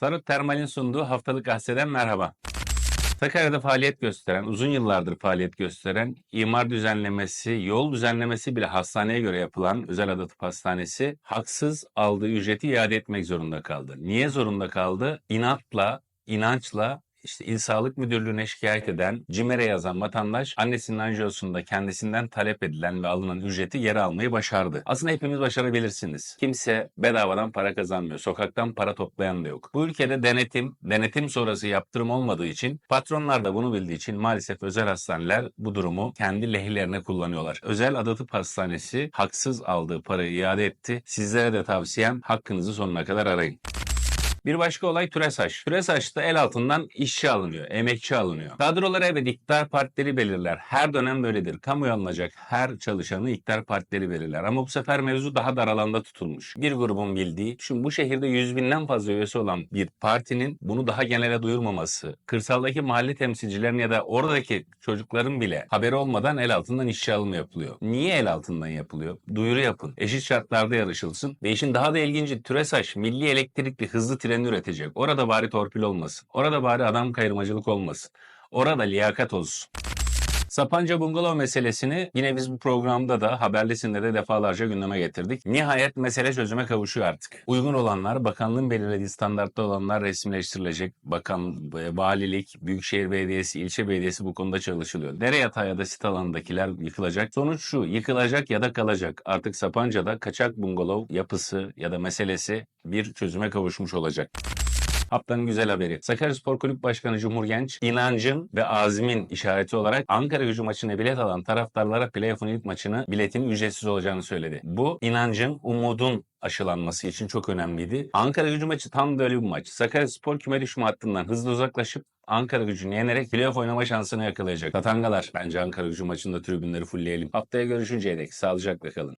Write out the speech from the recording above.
Sarı Termal'in sunduğu haftalık gazeteden merhaba. Sakarya'da faaliyet gösteren, uzun yıllardır faaliyet gösteren imar düzenlemesi, yol düzenlemesi bile hastaneye göre yapılan Özel Ada Tıp Hastanesi haksız aldığı ücreti iade etmek zorunda kaldı. Niye zorunda kaldı? İnatla, inançla işte İl Sağlık Müdürlüğü'ne şikayet eden, CİMER'e yazan vatandaş annesinin anjiyosunda kendisinden talep edilen ve alınan ücreti geri almayı başardı. Aslında hepimiz başarabilirsiniz. Kimse bedavadan para kazanmıyor. Sokaktan para toplayan da yok. Bu ülkede denetim, denetim sonrası yaptırım olmadığı için patronlar da bunu bildiği için maalesef özel hastaneler bu durumu kendi lehlerine kullanıyorlar. Özel Ada Tıp Hastanesi haksız aldığı parayı iade etti. Sizlere de tavsiyem hakkınızı sonuna kadar arayın. Bir başka olay TÜRESAŞ. TÜRESAŞ'ta el altından işçi alınıyor, emekçi alınıyor. Kadroları evet iktidar partileri belirler. Her dönem böyledir. Kamuya alınacak her çalışanı iktidar partileri belirler. Ama bu sefer mevzu daha dar alanda tutulmuş. Bir grubun bildiği, şimdi bu şehirde yüz binden fazla üyesi olan bir partinin bunu daha genele duyurmaması, kırsaldaki mahalle temsilcilerin ya da oradaki çocukların bile haberi olmadan el altından işçi alımı yapılıyor. Niye el altından yapılıyor? Duyuru yapın. Eşit şartlarda yarışılsın. Ve işin daha da ilginci TÜRESAŞ milli elektrikli hızlı treni üretecek. Orada bari torpil olmasın. Orada bari adam kayırmacılık olmasın. Orada liyakat olsun. Sapanca Bungalov meselesini yine biz bu programda da haberlisinde de defalarca gündeme getirdik. Nihayet mesele çözüme kavuşuyor artık. Uygun olanlar, bakanlığın belirlediği standartta olanlar resimleştirilecek. Bakan, e, valilik, büyükşehir belediyesi, ilçe belediyesi bu konuda çalışılıyor. Dere yatağı ya da sit alanındakiler yıkılacak. Sonuç şu, yıkılacak ya da kalacak. Artık Sapanca'da kaçak bungalov yapısı ya da meselesi bir çözüme kavuşmuş olacak. Haftanın güzel haberi. Sakaryaspor Kulüp Başkanı Cumhur Genç, inancın ve azmin işareti olarak Ankara gücü maçına bilet alan taraftarlara playoff'un ilk maçını biletin ücretsiz olacağını söyledi. Bu inancın, umudun aşılanması için çok önemliydi. Ankara gücü maçı tam böyle bir maç. Sakaryaspor küme düşme hattından hızlı uzaklaşıp Ankara gücünü yenerek playoff oynama şansını yakalayacak. Tatangalar bence Ankara gücü maçında tribünleri fullleyelim. Haftaya görüşünceye dek sağlıcakla kalın.